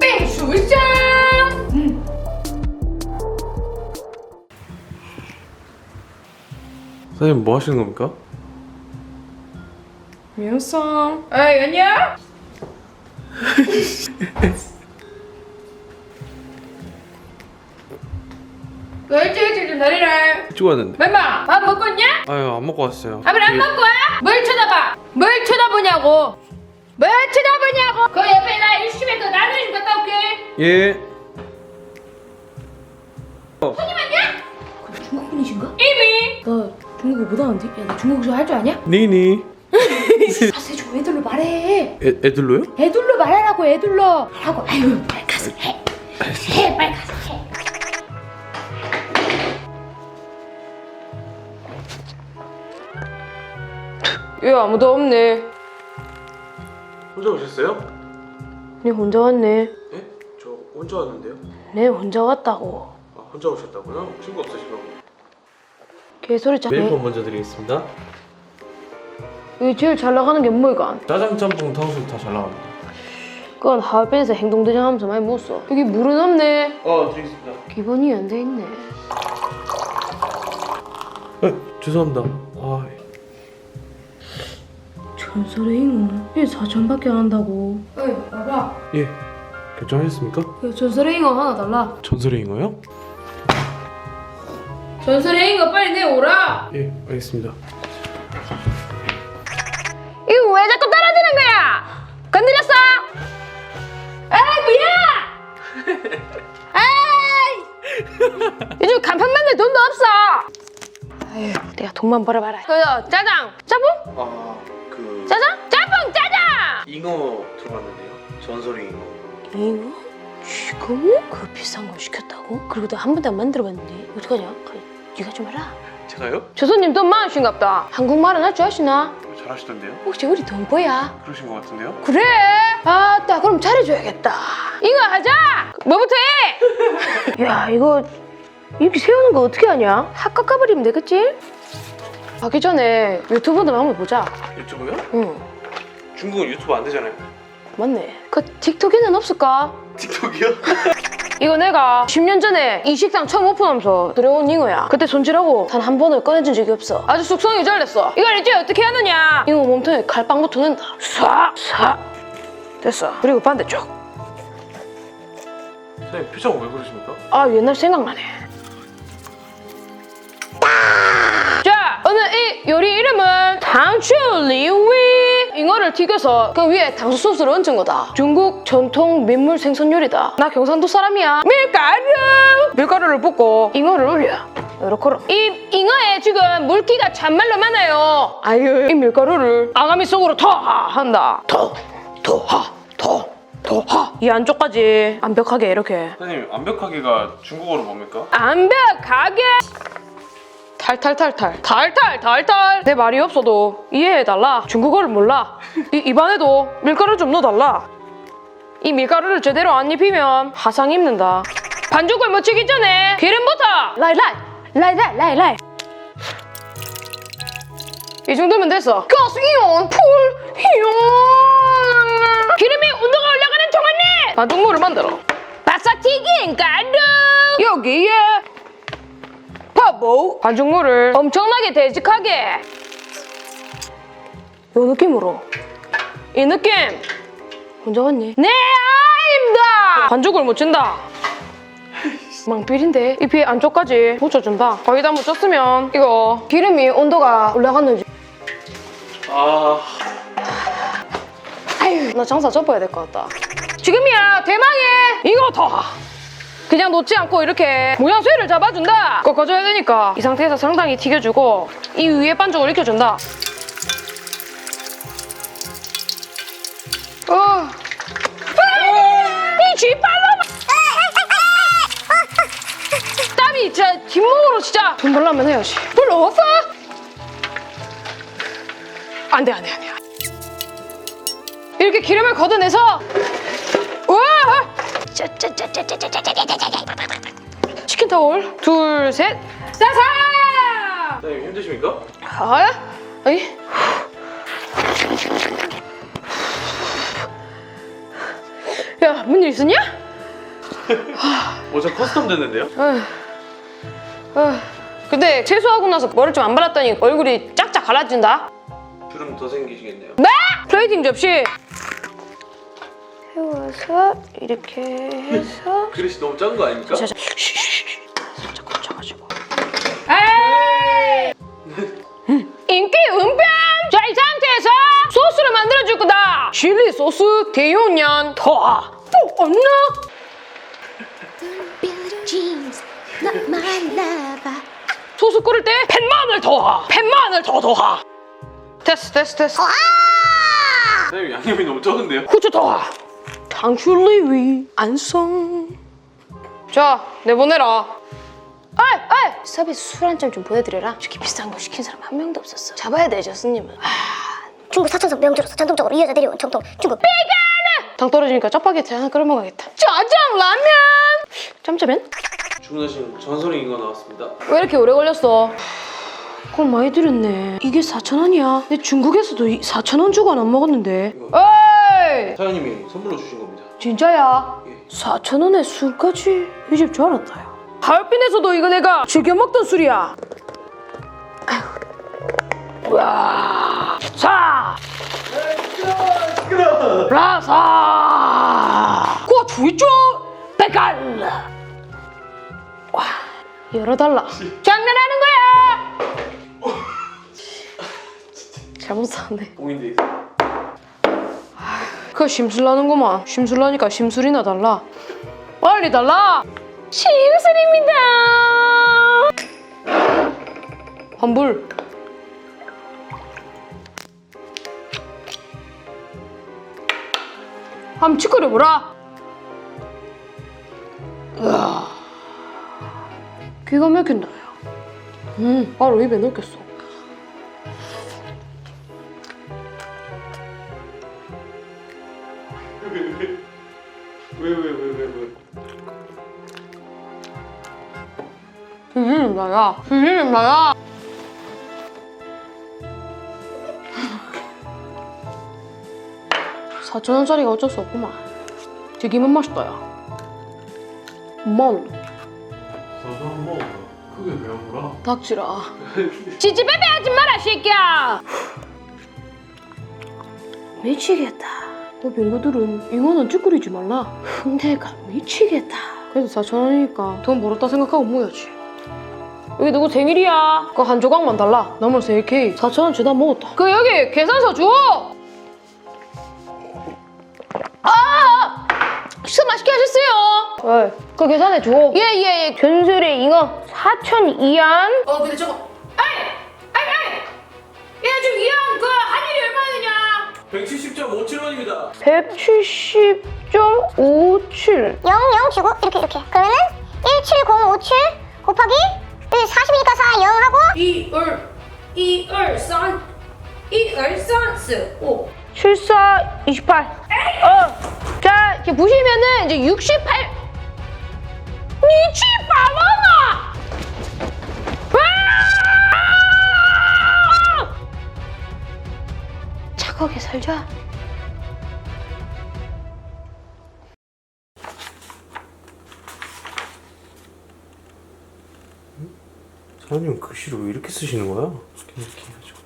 뺑수장 선생님 뭐 하시는 겁니까? 명성 에이 아니야? 왜 일찍 일찍 좀 내리래 왔는데 멤마 밥 먹고 있냐? 아유 안 먹고 왔어요 밥을 안 먹고 와? 뭘 쳐다봐? 뭘 쳐다보냐고 뭘 쳐다보냐고 그 옆에 나 일심에 그 나는 좀 갔다 올게 예 손님 아니야? 중국 분이신가? 이미 나 중국어 못하는데? 야나 중국어 할줄 아냐? 니니 가서 좀 애들로 말해 애, 애들로요? 애들로 말하라고 애들로 하고 아유 빨리 가서 해. 해 빨리 가서 해. 왜 아무도 없네. 혼자 오셨어요? 네 혼자 왔네. 예? 저 혼자 왔는데요 네 혼자 왔다고. 아 혼자 오셨다고요? 친구 없으시다고 개소리 짜. 메뉴판 먼저 드리겠습니다 여기 제일 잘 나가는 게 뭐이가? 짜장 짬뽕 탕수육 다 잘 나갑니다 그건 하얼빈에서 행동대장 하면서 많이 못 써. 여기 물은 없네. 어 드리겠습니다 기본이 안 돼 있네. 아, 죄송합니다 아 전설의 잉어. 얘 4천밖에 안 한다고. 에이 봐봐. 예. 결정하셨습니까? 야, 전설의 잉어 하나 달라. 전설의 잉어요? 전설의 잉어 빨리 내오라. 예, 알겠습니다. 이거 왜 자꾸 떨어지는 거야? 건드렸어? 에이 뭐야? 에이 요즘 간판 만들 돈도 없어. 아유 내가 돈만 벌어봐라. 그 짜장, 짬뽕, 아, 그 짜장, 짬뽕, 짜장. 잉어 들어갔는데요. 전설의 잉어. 잉어? 지금 그 비싼 걸 시켰다고? 그리고 나 한 번도 안 만들어봤는데 어떡하냐? 그, 네가 좀 해라. 제가요? 저 손님 돈 많으신갑다. 한국말은 할 줄 아시나? 잘하시던데요? 혹시 우리 동포야? 그러신 것 같은데요? 그래? 아따 그럼 잘해줘야겠다 이거 하자 뭐부터 해? 야 이거 이렇게 세우는 거 어떻게 하냐? 확 깎아버리면 되겠지? 하기 전에 유튜브도 한번 보자 유튜브요? 응 중국은 유튜브 안 되잖아요. 맞네 그 틱톡에는 없을까? 틱톡이요? 이거 내가 10년 전에 이 식당 처음 오픈하면서 들어온 잉어야 그때 손질하고 단 한 번을 꺼내준 적이 없어 아주 숙성이 잘 됐어 이걸 이제 어떻게 하느냐 잉어 몸통에 갈빵부터 낸다 싹싹 됐어 그리고 반대쪽 선생님 표정 왜 그러십니까? 아 옛날 생각나네. 요리 이름은 당추리위 잉어를 튀겨서 그 위에 당수 소스를 얹은 거다. 중국 전통 민물 생선 요리다. 나 경상도 사람이야. 밀가루 밀가루를 붓고 잉어를 올려. 이렇게 이 잉어에 지금 물기가 참말로 많아요. 아유 이 밀가루를 아가미 속으로 더 한다. 더 더하 더 더하 이 안쪽까지 완벽하게 이렇게 선생님 완벽하게가 중국어로 뭡니까? 완벽하게 탈탈탈탈. 탈탈 탈탈. 내 말이 없어도 이해해달라. 중국어를 몰라. 이, 입안에도 밀가루 좀 넣어달라. 이 밀가루를 제대로 안 입히면 화상 입는다. 반죽을 묻히기 전에 기름부터! 라이라이. 라이라이 라이라이. 이 정도면 됐어. 가스이온 풀이온 기름이 온도가 올라가는 동안에 반죽물을 만들어. 바싹 튀긴 가루! 여기에 바보 반죽물을 엄청나게 되직하게. 요 느낌으로? 이 느낌. 혼자 왔니? 네 아입니다. 반죽을 묻힌다. 망필인데 이피 안쪽까지 묻혀준다. 거의 다 묻혔으면 이거 기름이 온도가 올라갔는지. 아, 아유 나 장사 접어야 될 것 같다. 지금이야 대망의 이거 더 그냥 놓지 않고 이렇게 모양 쇠를 잡아준다 꺾어줘야 되니까 이 상태에서 상당히 튀겨주고 이 위에 반죽을 익혀준다 어. 이 쥐빨로 땀이 진짜 뒷목으로 진짜 돈 벌려면 해야지 불러왔어? 안 돼 안 돼 안 돼 이렇게 기름을 걷어내서 치킨 타올 둘셋 짜잔! 사장님 힘드십니까? 아, 아니 야, 뭔 일 있었냐? 뭐 어제 커스텀 됐는데요? 어. 어. 근데 채소하고 나서 머리 좀 안 발랐더니 얼굴이 쫙쫙 갈라진다. 주름 더 생기시겠네요. 네! 플레이팅 접시. 세워서 이렇게 해서 그릇이 너무 작은 거 아닙니까? 자, 자. 살짝. 에이! 인기 은변! 자, 이 상태에서 소스를 만들어줄 거다. 칠리 소스 대용량 더. 또 없나? Billie Jeans, not my lover. 소스 끓일 때 팬마늘 더. 팬마늘 더 더하. 됐어, 됐어, 됐어. 사장님 양념이 너무 적은데요? 후추 더. 당출리 위 안성. 자, 내보내라. 아이, 아이! 서비스 술 한 잔 좀 보내드려라. 저기 비싼 거 시킨 사람 한 명도 없었어. 잡아야 되죠, 스님은. 중국 사천성 명주로서 전통적으로 이어져 내려온 정통 중국 당 떨어지니까 짜파게티 하나 끓여 먹어야겠다. 짜장 라면. 짬짜면? 주문하신 전설의 잉어 나왔습니다. 왜 이렇게 오래 걸렸어? 그걸 많이 들였네. 이게 4천 원이야. 내 중국에서도 4천 원 주고 안 먹었는데. 에이! 사장님이 선물로 주신 겁니다. 진짜야? 예. 4천 원에 술까지? 이집줄 알았다. 야. 하얼빈에서도 이거 내가 즐겨 먹던 술이야. 아휴. 와. 자. 라사. 과 주이죠. 백간. 와. 열어달라. 장난하는 거야. 잘못 샀네. 공인돼 있어. 그 심술나는구만. 심술나니까 심술이나 달라. 빨리 달라. 심술입니다. 환불. 한번 치크려보라. 으아. 기가 막힌다. 야. 음, 바로 입에 넣겠어. 비빔 나야. 비빔 나야. 사천 원짜리가 어쩔 수 없구만. 튀김은 맛있다 야. 멍 저도 한번 크게 배워보라. 닥치라. 찌찌빼빼 하지 마라 새끼야. 미치겠다. 너 별거들은 잉어는 찌끄리지 말라. 내가 미치겠다. 그래도 사천 원이니까 돈 벌었다 생각하고 모여야지. 여기 누구 생일이야? 그거 한 조각만 달라. 나물 세 케이. 4천 원 주다 먹었다. 그 여기 계산서 줘. 아! 식사 맛있게 하셨어요. 왜? 그 계산해 줘. 예 예 예. 전술의 잉어 4천 이안. 어 근데 저거. 아이 아이 아이. 야 지금 이안 그 한일이 얼마냐? 170.57원입니다. 170.57. 00 주고 이렇게 이렇게 그러면은 17057 곱하기 40이니까 4여 하고 이얼 이얼산 이얼산스 7, 4, 28. 어. 자, 이렇게 보시면은 이제 68. 니치 바나나! 착하게 살자. 사장님 글씨를 왜 이렇게 쓰시는 거야? 이렇게 해가지고.